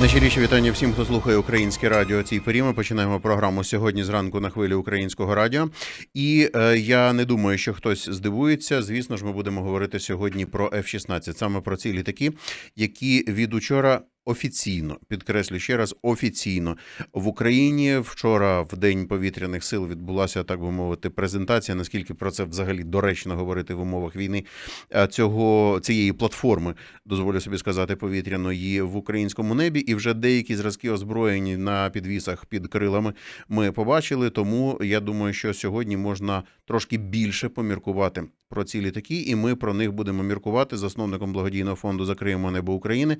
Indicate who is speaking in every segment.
Speaker 1: Найщиріші вітання всім, хто слухає українське радіо. Цій порі ми починаємо програму сьогодні зранку на хвилі українського радіо. І е, я не думаю, що хтось здивується. Звісно ж, ми будемо говорити сьогодні про F-16, саме про ці літаки, які від учора. Офіційно підкреслю ще раз офіційно в Україні вчора в день повітряних сил відбулася так би мовити презентація. Наскільки про це взагалі доречно говорити в умовах війни е, цього цієї платформи, дозволю собі сказати, повітряної в українському небі, і вже деякі зразки озброєні на підвісах під крилами ми побачили. Тому я думаю, що сьогодні можна трошки більше поміркувати про ці літаки, і ми про них будемо міркувати засновником благодійного фонду Закриємо небо України,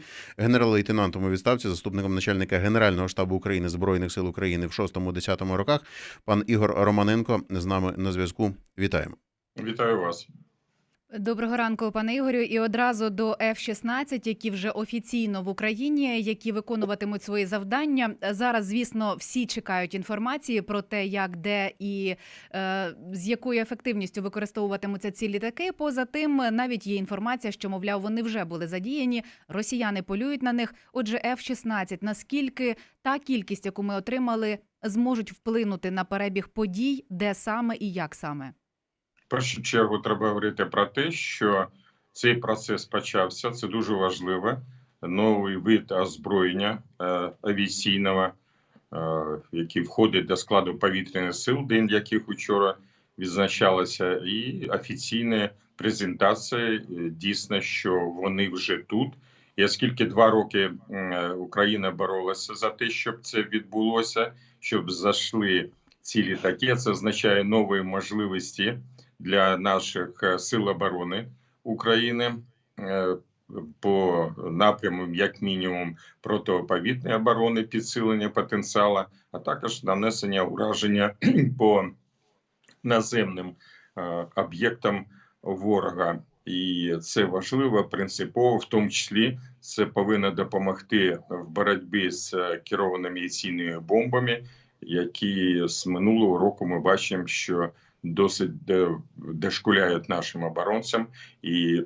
Speaker 1: генерал-лейтенантом у відставці, заступником начальника Генерального штабу України Збройних сил України в 6-10 роках. Пан Ігор Романенко з нами на зв'язку. Вітаємо.
Speaker 2: Вітаю вас.
Speaker 3: Доброго ранку, пане Ігорю, і одразу до F-16, які вже офіційно в Україні, які виконуватимуть свої завдання. Зараз, звісно, всі чекають інформації про те, як де і е, з якою ефективністю використовуватимуться ці літаки. Поза тим, навіть є інформація, що мовляв, вони вже були задіяні. Росіяни полюють на них. Отже, F-16, наскільки та кількість, яку ми отримали, зможуть вплинути на перебіг подій, де саме і як саме.
Speaker 2: Першу чергу треба говорити про те, що цей процес почався. Це дуже важливо. Новий вид озброєння е, авіаційного, е, який входить до складу повітряних сил, день яких учора відзначалося, і офіційна презентація. е, Дійсно, що вони вже тут. І оскільки два роки е, Україна боролася за те, щоб це відбулося, щоб зайшли ці літаки, це означає нові можливості для наших е, сил оборони України е, по напрямам, як мінімум, протиповітряної оборони, підсилення потенціалу, а також нанесення ураження по наземним е, об'єктам ворога. І це важливо принципово, в тому числі це повинно допомогти в боротьбі з керованими авіаційними бомбами, які з минулого року ми бачимо, що досить де- дошкуляють нашим оборонцям, і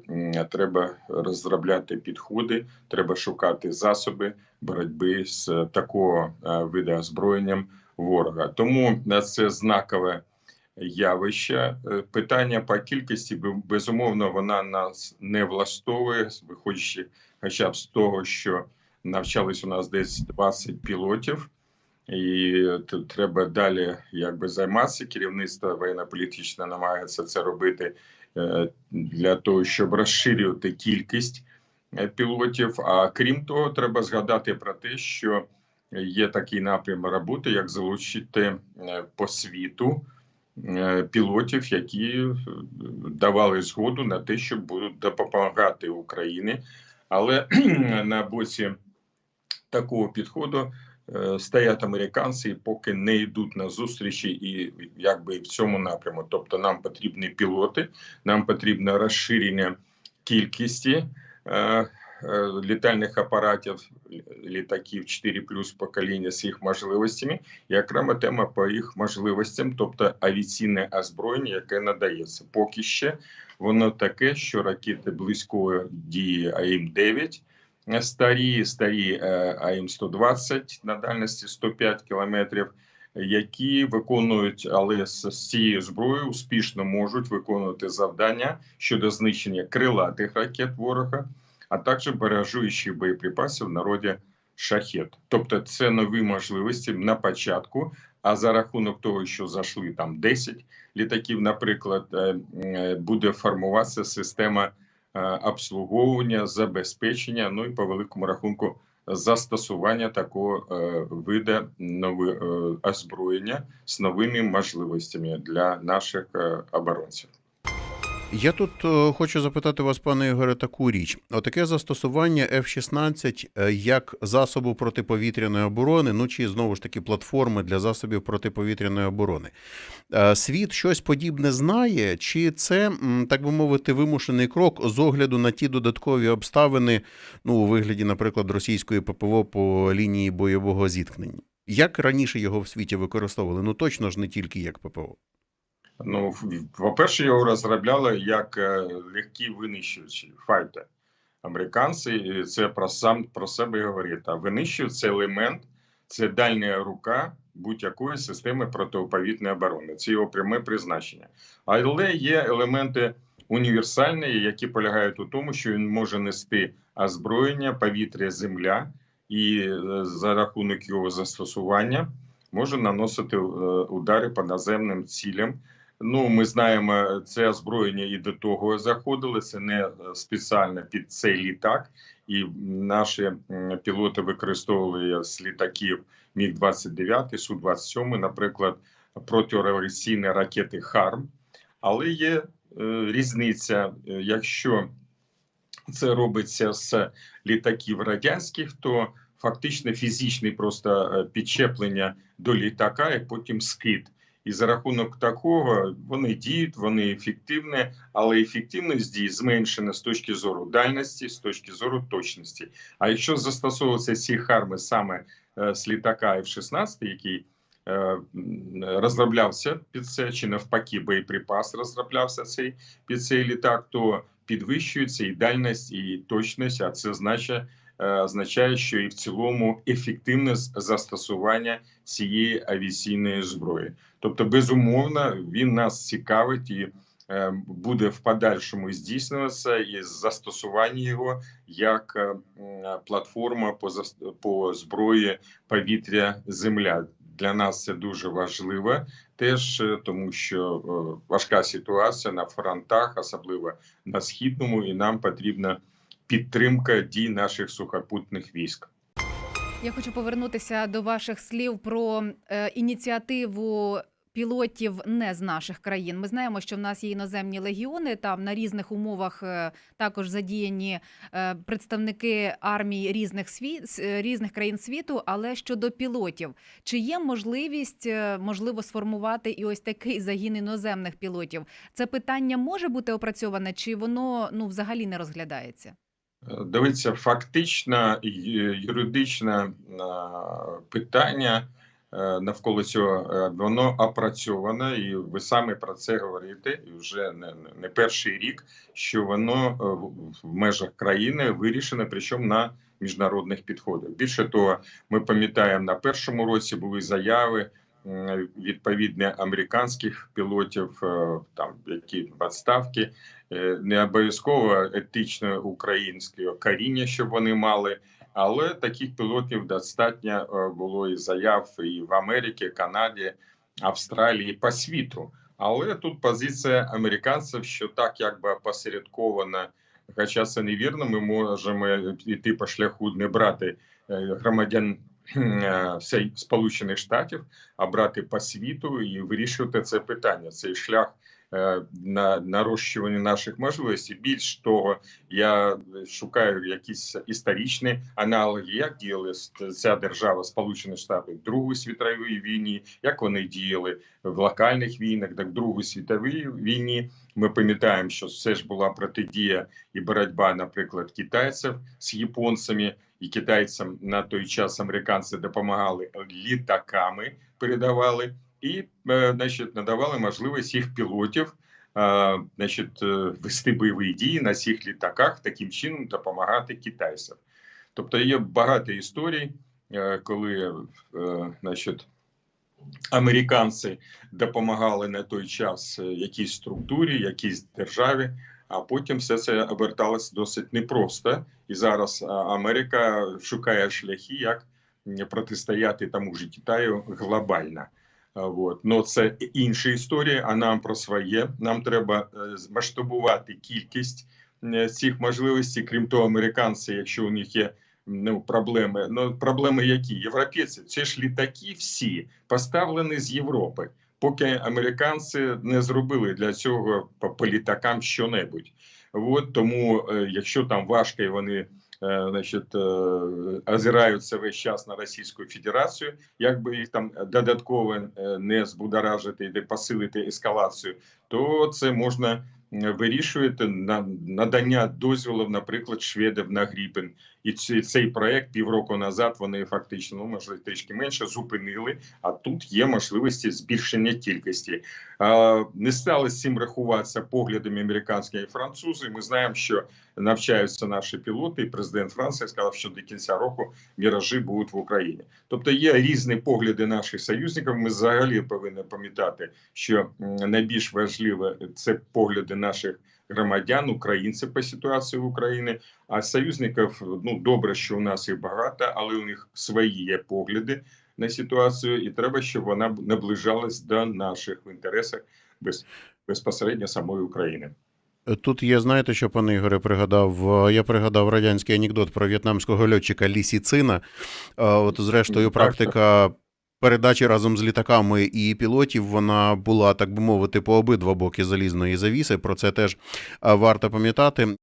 Speaker 2: треба розробляти підходи, треба шукати засоби боротьби з такого е, виду озброєнням ворога. Тому е, це знакове явище. Е, Питання по кількості бе- безумовно вона нас не влаштовує, виходячи, хоча б з того, що навчались у нас десь 20 пілотів. І треба далі якби займатися. Керівництво воєнно-політичне намагається це робити е, для того, щоб розширювати кількість е, пілотів. А крім того, треба згадати про те, що є такий напрям роботи, як залучити е, по світу пілотів, які давали згоду на те, що будуть допомагати Україні. Але на боці такого підходу стоять американці, поки не йдуть на зустрічі, і якби в цьому напряму. Тобто, нам потрібні пілоти, нам потрібно розширення кількості е, е, літальних апаратів, літаків 4 плюс покоління з їх можливостями, і окрема тема по їх можливостям, тобто авіаційне озброєння, яке надається. Поки ще воно таке, що ракети близької дії АІМ-9 старі, старі е, АМ-120 на дальності 105 кілометрів, які виконують, але з, цією зброєю успішно можуть виконувати завдання щодо знищення крилатих ракет ворога, а також баражуючих боєприпасів в народі шахет. Тобто, це нові можливості на початку. А за рахунок того, що зайшли там 10 літаків, наприклад, е, е, буде формуватися система обслуговування, забезпечення, ну і по великому рахунку застосування такого виду вида нови, е, озброєння з новими можливостями для наших е, оборонців.
Speaker 1: Я тут е, хочу запитати вас, пане Ігоре, таку річ: отаке застосування F-16 е, як засобу протиповітряної оборони, ну чи знову ж таки платформи для засобів протиповітряної оборони. Е, Світ щось подібне знає, чи це, так би мовити, вимушений крок з огляду на ті додаткові обставини, ну у вигляді, наприклад, російської ППО по лінії бойового зіткнення? Як раніше його в світі використовували? Ну точно ж не тільки як ППО.
Speaker 2: Ну, по-перше, його розробляли як е, легкі винищувачі файтер. американці це про сам про себе і говорить. А винищують це елемент, це дальня рука будь-якої системи протиповітної оборони. Це його пряме призначення. Але є елементи універсальні, які полягають у тому, що він може нести озброєння, повітря, земля, і е, за рахунок його застосування може наносити е, удари по наземним цілям. Ну, ми знаємо, це озброєння і до того заходило. Це не е, спеціально під цей літак, і наші пілоти використовували з літаків Міг 29 Су 27 наприклад, протиавіаційні ракети ХАРМ. Але є е, різниця, е, якщо це робиться з літаків радянських, то фактично фізичне просто е, підчеплення до літака і потім скид. І за рахунок такого вони діють, вони ефективні, але ефективність дій зменшена з точки зору дальності, з точки зору точності. А якщо застосовуватися ці харми саме е, з літака F-16, який е, розроблявся під це, чи навпаки, боєприпас розроблявся цей під цей літак, то підвищується і дальність, і точність. А це значить, означає, що і в цілому ефективність застосування цієї авіаційної зброї. Тобто, безумовно, він нас цікавить і е, буде в подальшому здійснюватися і застосування його як е, платформа по зброї повітря земля. Для нас це дуже важливо, теж е, тому що е, важка ситуація на фронтах, особливо на східному, і нам потрібна підтримка дій наших сухопутних військ.
Speaker 3: Я хочу повернутися до ваших слів про е, ініціативу. Пілотів не з наших країн. Ми знаємо, що в нас є іноземні легіони. Там на різних умовах е, також задіяні е, представники армій різних світ різних країн світу. Але щодо пілотів, чи є можливість е, можливо сформувати і ось такий загін іноземних пілотів? Це питання може бути опрацьоване, чи воно ну взагалі не розглядається?
Speaker 2: Е, Дивіться, фактично юридичне е, питання е, навколо цього е, воно опрацьоване, і ви самі про це говорите вже не, не- перший рік, що воно е, в межах країни вирішено, причому на міжнародних підходах. Більше того, ми пам'ятаємо на першому році були заяви. М, Відповідні американських пілотів, е, там які відставки, Е, не обов'язково етичне українське коріння, щоб вони мали. Але таких пілотів достатньо е, було і заяв і в Америці, Канаді, Австралії по світу. Але тут позиція американців, що так якби опосередковано, хоча це невірно, ми можемо йти по шляху не брати громадян Сполучених Штатів, а брати по світу і вирішувати це питання. Цей шлях на нарощування наших можливостей. Більш того, я шукаю якісь історичні аналоги, як діяли ця держава Сполучені Штати в Другій світовій війні, як вони діяли в локальних війнах, так в Другій світовій війні. Ми пам'ятаємо, що це ж була протидія і боротьба, наприклад, китайців з японцями. І китайцям на той час американці допомагали літаками, передавали і е, значить, надавали можливість їх пілотів е, значить, е, вести бойові дії на цих літаках, таким чином допомагати китайцям. Тобто є багато історій, коли значить, американці допомагали на той час якійсь структурі, якійсь державі. А потім все це оберталося досить непросто, і зараз Америка шукає шляхи, як протистояти тому ж Китаю глобально. А, Вот. Но це інша історія, а нам про своє. Нам треба е, масштабувати кількість цих можливостей. Крім того, американці, якщо у них є ну, проблеми, ну проблеми які? Європейці, це ж літаки всі поставлені з Європи. Поки американці не зробили для цього по, по літакам щонебудь. От тому, е, якщо там важко і вони е, значить, е, озираються весь час на Російську Федерацію, як би їх там додатково е, не збудоражити і посилити ескалацію, то це можна вирішувати на надання дозволів, наприклад, шведів на Гріпен. І цей, проект півроку назад вони фактично, ну можливо, трішки менше зупинили. А тут є можливості збільшення кількості. Не стали з цим рахуватися поглядами американські і французи. Ми знаємо, що навчаються наші пілоти, і президент Франції сказав, що до кінця року міражі будуть в Україні. Тобто є різні погляди наших союзників. Ми взагалі повинні пам'ятати, що найбільш важливе це погляди наших громадян, українців по ситуації в Україні. А союзників ну добре, що у нас їх багато, але у них свої є погляди на ситуацію, і треба, щоб вона наближалась до наших в інтересах без, безпосередньо самої України.
Speaker 1: Тут я знаєте, що пане Ігоре пригадав. Е, Я пригадав радянський анекдот про в'єтнамського льотчика Лісіцина. Е, От, зрештою, практика передачі разом з літаками і пілотів вона була, так би мовити, по обидва боки залізної завіси. Про це теж е, варто пам'ятати.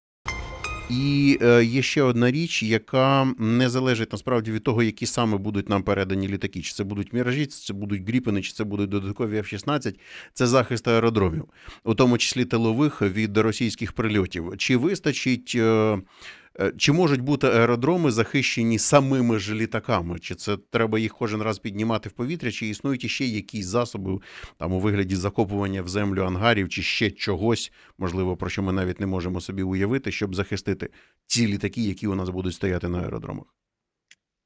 Speaker 1: І е, є ще одна річ, яка не залежить насправді від того, які саме будуть нам передані літаки. Чи це будуть міражі, чи це будуть гріпени, чи це будуть додаткові F-16. Це захист аеродромів, у тому числі тилових від російських прильотів. Чи вистачить, е, чи можуть бути аеродроми захищені самими ж літаками? Чи це треба їх кожен раз піднімати в повітря? Чи існують іще якісь засоби там у вигляді закопування в землю ангарів, чи ще чогось, можливо, про що ми навіть не можемо собі уявити, щоб захистити ці літаки, які у нас будуть стояти на аеродромах?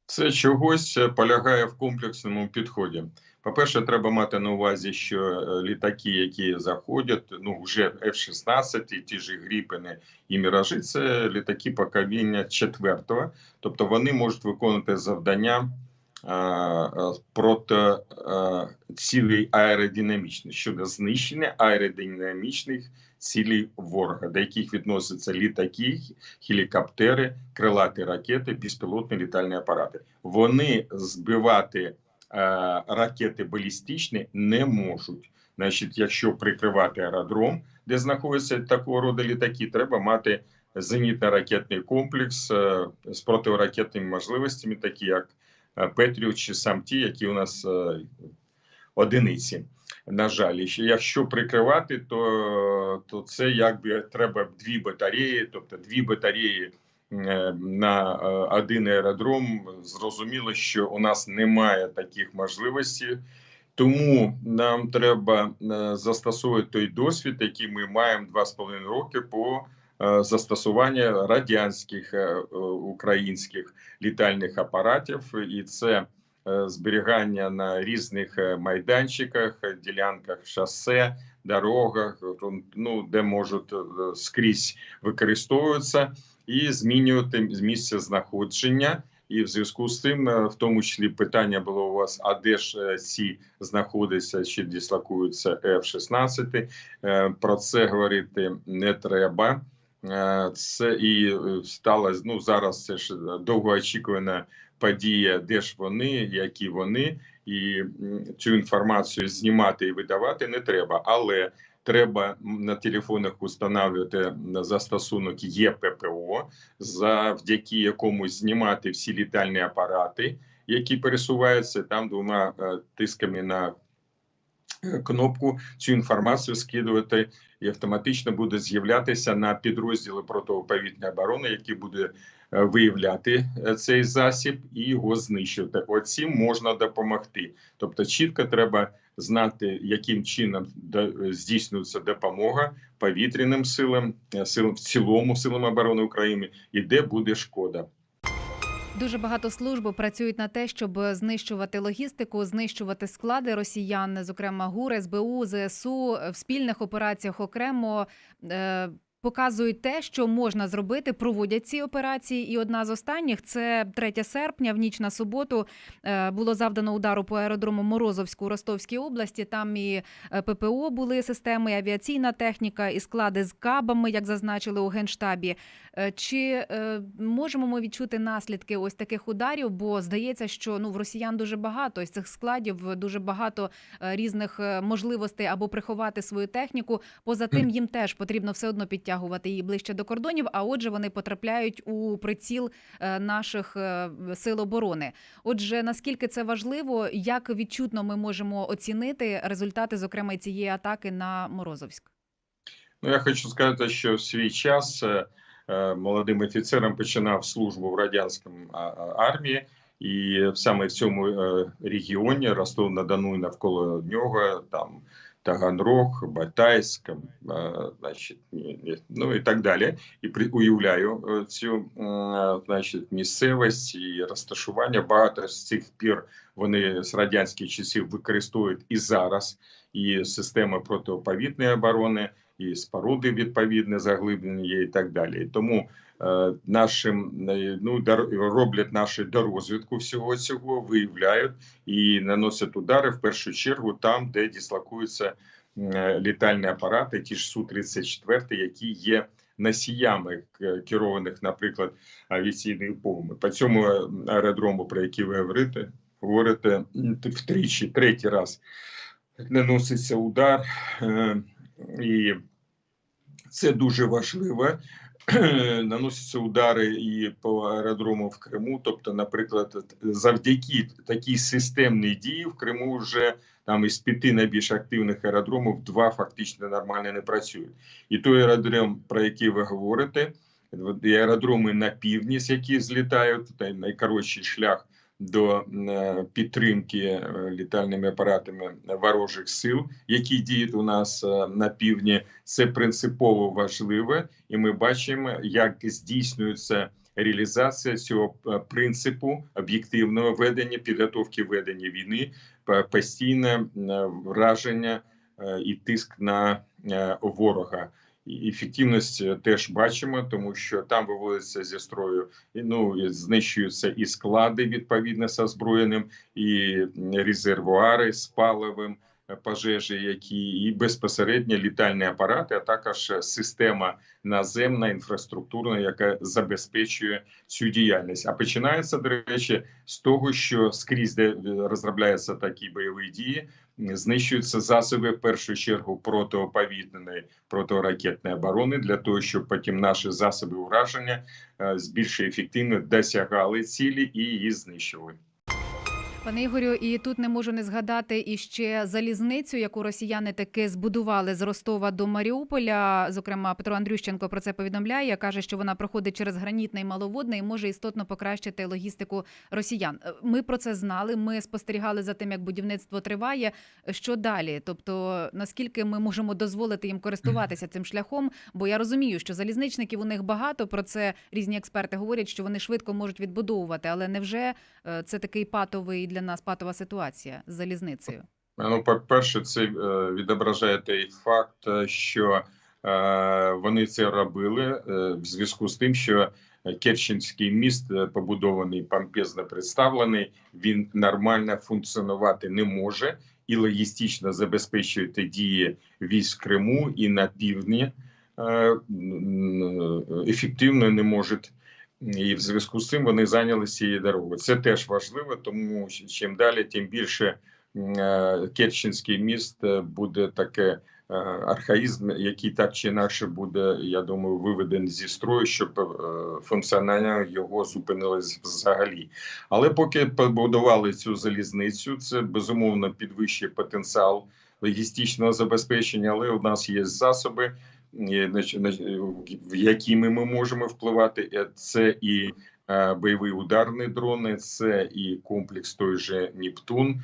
Speaker 2: Це чогось е, полягає в комплексному підході. По-перше, треба мати на увазі, що е, літаки, які заходять, ну вже F-16, і ті ж Гріпени і Міражі, це літаки покоління четвертого, тобто вони можуть виконувати завдання а, а, проти а, цілей аеродинамічних щодо знищення аеродинамічних цілей ворога, до яких відносяться літаки, гелікоптери, крилаті ракети, безпілотні літальні апарати. Вони збивати е, ракети балістичні не можуть. Значить, якщо прикривати аеродром, де знаходяться такого роду літаки, треба мати зенітно-ракетний комплекс е, з протиракетними можливостями, такі як е, Петріот чи сам ті, які у нас е, одиниці. На жаль, якщо прикривати, то, то це якби треба дві батареї, тобто дві батареї е, на е, один аеродром. Зрозуміло, що у нас немає таких можливостей. Тому нам треба е, застосовувати той досвід, який ми маємо два з половиною роки по е, застосуванню радянських е, е, українських літальних апаратів, і це е, зберігання на різних е, майданчиках, е, ділянках шосе, дорогах, ну де можуть е, скрізь використовуватися, і змінювати місце знаходження. І в зв'язку з цим, е, в тому числі, питання було у вас: а де ж е, ці знаходяться чи дислокуються F-16? Е, Про це говорити не треба. Е, Це і е, сталося ну зараз. Це ж довгоочікувана подія, де ж вони, які вони, і цю інформацію знімати і видавати не треба, але треба на телефонах установлювати застосунок ЄППО, завдяки якому знімати всі літальні апарати, які пересуваються там двома е, тисками на е, кнопку. Цю інформацію скидувати, і автоматично буде з'являтися на підрозділи протиповітряної оборони, які буде виявляти е, цей засіб і його знищувати. Оцім можна допомогти. Тобто, чітко треба знати, яким чином до- здійснюється допомога повітряним силам, е, силам в цілому силам оборони України, і де буде шкода.
Speaker 3: Дуже багато служб працюють на те, щоб знищувати логістику, знищувати склади росіян, зокрема ГУР, СБУ, ЗСУ в спільних операціях окремо. Показують те, що можна зробити, проводять ці операції. І одна з останніх це 3 серпня, в ніч на суботу е, було завдано удару по аеродрому Морозовську у Ростовській області. Там і е, ППО були системи, і авіаційна техніка, і склади з кабами, як зазначили у генштабі. Е, Чи можемо ми відчути наслідки ось таких ударів? Бо здається, що ну в росіян дуже багато ось цих складів, дуже багато різних можливостей або приховати свою техніку. Поза тим, їм теж потрібно все одно підтягувати її ближче до кордонів. А отже, вони потрапляють у приціл е, наших е, сил оборони. Отже, наскільки це важливо, як відчутно ми можемо оцінити результати, зокрема цієї атаки на Морозовськ?
Speaker 2: Ну, я хочу сказати, що в свій час е, молодим офіцером починав службу в радянському армії, і саме в цьому регіоні Ростов на Дону і навколо нього там Таганрог, Батайськ, значить, ні- ні, ну і так далі. І при уявляю е, цю е, значить місцевість і розташування. Багато з цих пір вони з радянських часів використовують і зараз і системи протиповітної оборони, і споруди відповідне заглиблення є, і так далі. Тому е, нашим е, ну роблять наші дорозвідку всього цього, виявляють і наносять удари в першу чергу там, де дислокуються е, літальні апарати, ті ж су 34 які є носіями керованих, наприклад, авіаційних бомб. По цьому аеродрому, про який ви говорите, говорите втричі, третій раз наноситься удар, і це дуже важливо. Наносяться удари і по аеродрому в Криму. Тобто, наприклад, завдяки такій системній дії в Криму вже там із п'яти найбільш активних аеродромів два фактично нормально не працюють. І той аеродром, про який ви говорите, аеродроми на півдні, з які злітають, та найкоротший шлях до е, підтримки е, літальними апаратами ворожих сил, які діють у нас е, на півдні, це принципово важливе, і ми бачимо, як здійснюється реалізація цього принципу об'єктивного ведення підготовки ведення війни, постійне враження і тиск на ворога. І ефективність е, теж бачимо, тому що там виводиться зі строю ну знищуються і склади відповідно з озброєним, і резервуари з паливом, пожежі, які і безпосередньо літальні апарати, а також система наземна інфраструктурна, яка забезпечує цю діяльність. А починається до речі з того, що скрізь де розробляються такі бойові дії. Знищуються засоби в першу чергу протиповітряної протиракетної оборони для того, щоб потім наші засоби ураження е, з більшою ефективністю досягали цілі і її знищували.
Speaker 3: Пане Ігорю, і тут не можу не згадати іще залізницю, яку росіяни таки збудували з Ростова до Маріуполя. Зокрема, Петро Андрющенко про це повідомляє. каже, що вона проходить через гранітний маловодний і може істотно покращити логістику росіян. Е, Ми про це знали. Ми спостерігали за тим, як будівництво триває. Що далі? Тобто, наскільки ми можемо дозволити їм користуватися цим шляхом? Бо я розумію, що залізничників у них багато. Про це різні експерти говорять, що вони швидко можуть відбудовувати. Але невже е, це такий патовий для нас патова ситуація з залізницею?
Speaker 2: Ну, по-перше, це е, відображає той факт, е, що е, вони це робили е, в зв'язку з тим, що Керченський міст е, побудований помпезно представлений, він нормально функціонувати не може і логістично забезпечувати дії військ Криму і на півдні е, ефективно не можуть. І в зв'язку з цим вони зайнялися цією дорогою. Це теж важливо, тому чим далі, тим більше е, Керченський міст е, буде таке е, архаїзм, який так чи інакше буде, я думаю, виведений зі строю, щоб функціонування його зупинилось взагалі. Але поки побудували цю залізницю, це безумовно підвищує потенціал логістичного забезпечення, але у нас є засоби. Е, В якими ми можемо впливати, Е, це і е, бойові ударні дрони, це і комплекс той же Нептун.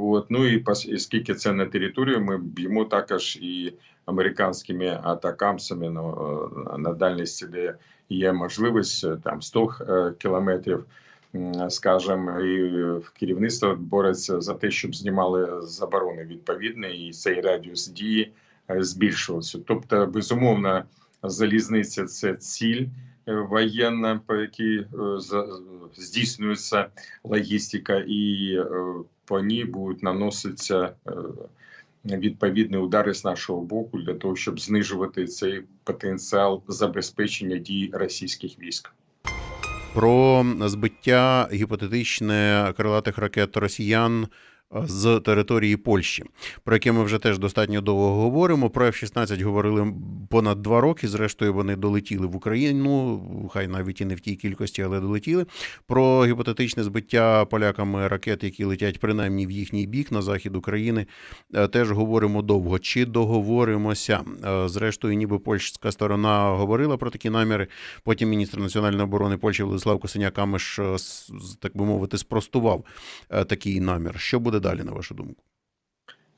Speaker 2: От. Ну і скільки це на територію, ми б'ємо також і американськими атакамсами ну, на дальності, де є можливість там 100 е, кілометрів. Скажем, і керівництво бореться за те, щоб знімали заборони відповідні, і цей радіус дії збільшувався. Тобто, безумовно, залізниця це ціль е, воєнна, по якій е, здійснюється логістика, і е, по ній будуть наноситися е, відповідні удари з нашого боку для того, щоб знижувати цей потенціал забезпечення дій російських військ.
Speaker 1: Про збиття гіпотетичне крилатих ракет росіян з території Польщі, про яке ми вже теж достатньо довго говоримо. Про F-16 говорили понад два роки. Зрештою, вони долетіли в Україну, хай навіть і не в тій кількості, але долетіли. Про гіпотетичне збиття поляками ракет, які летять принаймні в їхній бік на захід України, е, теж говоримо довго. Чи договоримося? Е, Зрештою, ніби польська сторона говорила про такі наміри. Потім міністр національної оборони Польщі Владислав Косиняк-Камиш, е, с- з- так би мовити, спростував е, такий намір. Що буде далі, на вашу думку?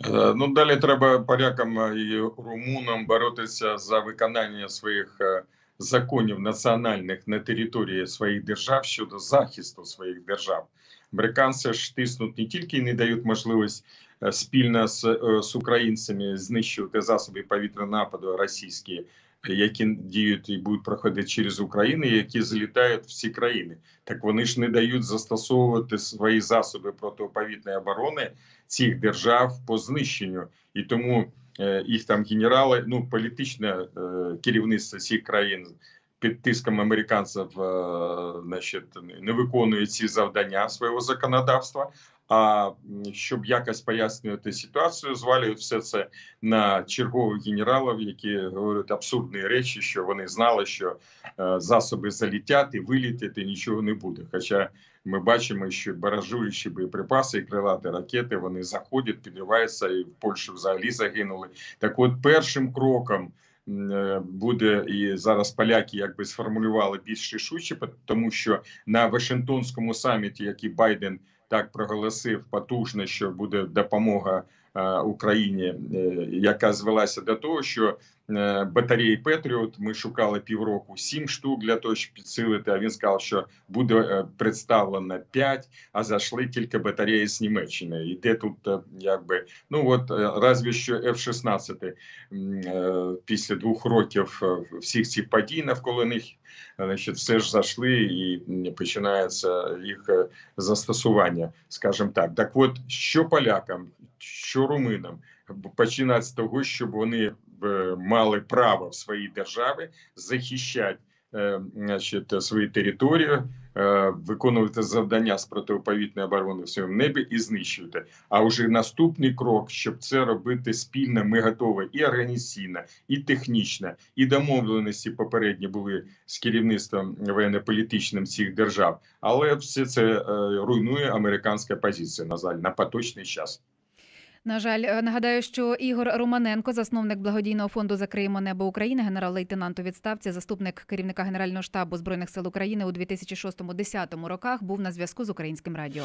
Speaker 2: Е, Ну, далі треба полякам і румунам боротися за виконання своїх е, законів національних на території своїх держав щодо захисту своїх держав. Американці ж тиснуть не тільки не дають можливість е, спільно з, з українцями знищувати засоби повітряного нападу російські, які діють і будуть проходити через Україну, які залітають в ці країни. Так вони ж не дають застосовувати свої засоби протиповітряної оборони цих держав по знищенню, і тому е, їх там генерали, ну політичне е, керівництво цих країн під тиском американців, е, значить, не виконує ці завдання свого законодавства. А щоб якось пояснювати ситуацію, звалюють все це на чергових генералів, які говорять абсурдні речі, що вони знали, що е, засоби залітять і вилітять, і нічого не буде. Хоча ми бачимо, що баражуючі боєприпаси і крилаті ракети вони заходять, підриваються, і в Польщі взагалі загинули. Так, от першим кроком буде і зараз поляки якби сформулювали більш рішуче, тому що на Вашингтонському саміті, який Байден так проголосив потужно, що буде допомога е, Україні, е, яка звелася до того, що е, батареї Петріот ми шукали півроку сім штук для того, щоб підсилити. А він сказав, що буде е, представлено 5, а зайшли тільки батареї з Німеччини. І де тут е, якби ну от е, разві що F-16 е, після двох років е, всіх цих подій навколо них, значить, все ж зайшли і починається їх е, застосування, скажімо так. Так, от що полякам, що руминам, починати з того, щоб вони е, мали право в своїй державі захищати значить, свою територію, е, виконувати завдання з протиповітної оборони в своєму небі і знищувати. А вже наступний крок, щоб це робити спільно, ми готові і організаційно, і технічно, і домовленості попередні були з керівництвом воєнно-політичним цих держав. Але все це е, руйнує американська позиція на жаль, на поточний час.
Speaker 3: На жаль, е, нагадаю, що Ігор Романенко, засновник благодійного фонду Закриємо небо України, генерал-лейтенант у відставці, заступник керівника Генерального штабу збройних сил України у 2006-2010 роках, був на зв'язку з українським радіо.